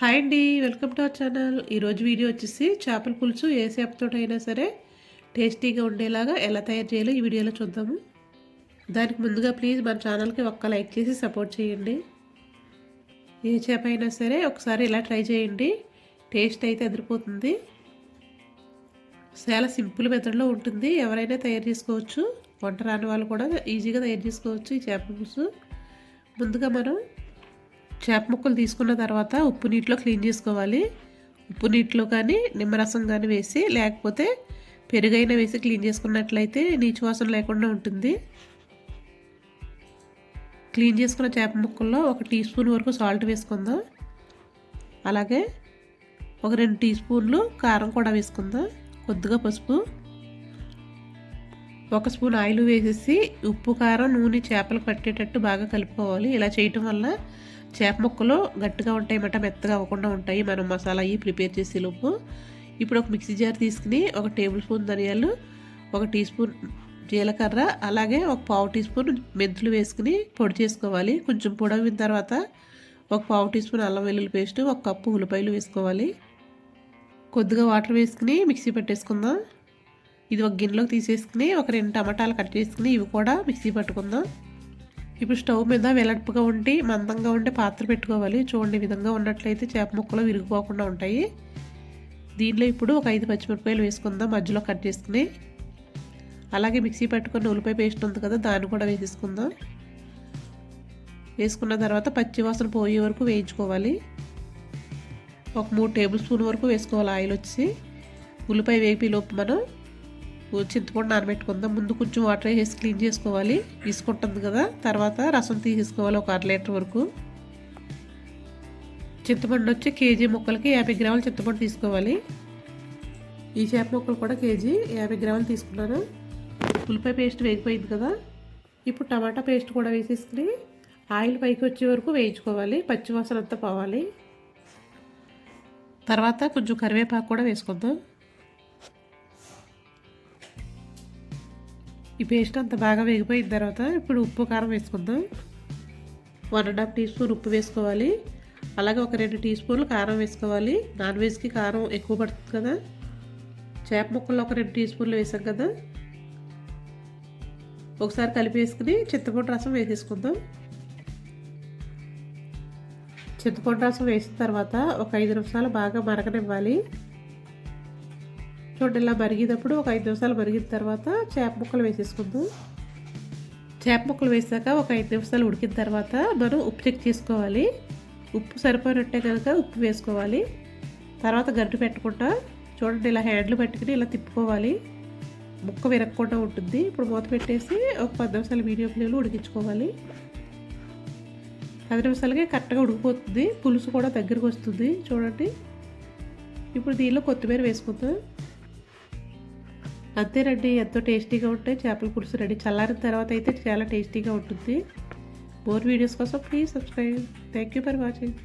Hi అండి welcome to our channel ఈరోజు video వచ్చేసి చేపల పులుసు ఏ చేపతో అయినా సరే టేస్టీగా ఉండేలాగా ఎలా తయారు చేయాలో ఈ వీడియోలో చూద్దాము. దానికి ముందుగా ప్లీజ్ మన ఛానల్కి ఒక్క లైక్ చేసి సపోర్ట్ చేయండి. ఏ చేప అయినా సరే ఒకసారి ఇలా ట్రై చేయండి. టేస్ట్ అయితే ఎదిరిపోతుంది చాలా సింపుల్ మెథడ్లో ఉంటుంది. ఎవరైనా తయారు చేసుకోవచ్చు. వంట రాని వాళ్ళు కూడా ఈజీగా తయారు చేసుకోవచ్చు ఈ చేపల పులుసు. ముందుగా మనం చేప ముక్కలు తీసుకున్న తర్వాత ఉప్పు నీటిలో క్లీన్ చేసుకోవాలి. ఉప్పు నీటిలో కానీ నిమ్మరసం కానీ వేసి లేకపోతే పెరుగైనా వేసి క్లీన్ చేసుకున్నట్లయితే నీచు వాసన లేకుండా ఉంటుంది. క్లీన్ చేసుకున్న చేప ముక్కల్లో ఒక టీ స్పూన్ వరకు సాల్ట్ వేసుకుందాం. అలాగే ఒక రెండు టీ స్పూన్లు కారం కూడా వేసుకుందాం. కొద్దిగా పసుపు. ఒక స్పూన్ ఆయిల్ వేసేసి ఉప్పు కారం నూనె చేపలు పట్టేటట్టు బాగా కలుపుకోవాలి. ఇలా చేయటం వల్ల చేప ముక్కలు గట్టిగా ఉంటాయి అన్నమాట మెత్తగా అవ్వకుండా ఉంటాయి. మనం మసాలా అవి ప్రిపేర్ చేసే లోపు ఇప్పుడు ఒక మిక్సీ జార్ తీసుకుని ఒక టేబుల్ స్పూన్ ధనియాలు ఒక టీ స్పూన్ జీలకర్ర అలాగే ఒక పావు టీ స్పూన్ మెంతులు వేసుకుని పొడి చేసుకోవాలి. కొంచెం పొడవిన తర్వాత ఒక పావు టీ స్పూన్ అల్లం వెల్లుల్లి పేస్ట్ ఒక కప్పు ఉల్లిపాయలు వేసుకోవాలి. కొద్దిగా వాటర్ వేసుకుని మిక్సీ పెట్టేసుకుందాం. ఇది ఒక గిన్నెలోకి తీసేసుకుని ఒక రెండు టమాటాలు కట్ చేసుకుని ఇవి కూడా మిక్సీ పట్టుకుందాం. ఇప్పుడు స్టవ్ మీద వెలడుపుగా ఉండి మందంగా ఉండి పాత్ర పెట్టుకోవాలి. చూడండి విధంగా ఉన్నట్లయితే చేప ముక్కలు విరిగిపోకుండా ఉంటాయి. దీనిలో ఇప్పుడు ఒక ఐదు పచ్చిమిరపకాయలు వేసుకుందాం మధ్యలో కట్ చేసుకుని. అలాగే మిక్సీ పట్టుకున్న ఉల్లిపాయ పేస్ట్ ఉంది కదా దాన్ని కూడా వేసేసుకుందాం. వేసుకున్న తర్వాత పచ్చివాసన పోయే వరకు వేయించుకోవాలి. ఒక మూడు టేబుల్ స్పూన్ వరకు వేసుకోవాలి ఆయిల్ వచ్చి. ఉల్లిపాయ వేపి లోపు మనం చింతపండు నానబెట్టుకుందాం. ముందు కొంచెం వాటర్ వేసి క్లీన్ చేసుకోవాలి. తీసుకుంటుంది కదా. తర్వాత రసం తీసేసుకోవాలి ఒక అర లీటర్ వరకు. చింతపండు వచ్చి కేజీ ముక్కలకి యాభై గ్రాముల చింతపండు తీసుకోవాలి. ఈ చేప ముక్కలు కూడా కేజీ యాభై గ్రాములు తీసుకున్నాను. ఉల్లిపాయ పేస్ట్ వేగిపోయింది కదా. ఇప్పుడు టమాటా పేస్ట్ కూడా వేసేసుకుని ఆయిల్ పైకి వచ్చే వరకు వేయించుకోవాలి. పచ్చివాసన అంతా పోవాలి. తర్వాత కొంచెం కరివేపాకు కూడా వేసుకుందాం. ఈ పేస్ట్ అంత బాగా వేగిపోయిన తర్వాత ఇప్పుడు ఉప్పు కారం వేసుకుందాం. One and half teaspoon ఉప్పు వేసుకోవాలి. అలాగే ఒక రెండు టీ స్పూన్లు కారం వేసుకోవాలి. నాన్ వెజ్కి కారం ఎక్కువ పడుతుంది కదా. చేప ముక్కల్లో ఒక రెండు టీ స్పూన్లు వేసాం కదా. ఒకసారి కలిపేసుకుని చింతపండు రసం వేసేసుకుందాం. చింతపండు రసం వేసిన తర్వాత ఒక ఐదు నిమిషాలు బాగా మరగనివ్వాలి. చూడండి ఇలా మరిగేటప్పుడు ఒక ఐదు నిమిషాలు మరిగిన తర్వాత చేప ముక్కలు వేసేసుకుందాం. చేప ముక్కలు వేసాక ఒక ఐదు నిమిషాలు ఉడికిన తర్వాత మనం ఉప్పు చెక్ చేసుకోవాలి. ఉప్పు సరిపోయినట్టే కనుక ఉప్పు వేసుకోవాలి. తర్వాత గరిటె పెట్టకుండా చూడండి ఇలా హ్యాండ్లు పట్టుకుని ఇలా తిప్పుకోవాలి. ముక్క విరగకుండా ఉంటుంది. ఇప్పుడు మూత పెట్టేసి ఒక పది నిమిషాలు మీడియం ఫ్లేమ్లో ఉడికించుకోవాలి. పది నిమిషాలకే కరెక్ట్గా ఉడికిపోతుంది. పులుసు కూడా దగ్గరికి వస్తుంది. చూడండి. ఇప్పుడు దీనిలో కొత్తిమీర వేసుకుందాం. అంతేనండి ఎంతో టేస్టీగా ఉంటాయి. చేపల పులుసు రెడీ. చల్లారిన తర్వాత అయితే చాలా టేస్టీగా ఉంటుంది మోర్ వీడియోస్ కోసం please subscribe thank you for watching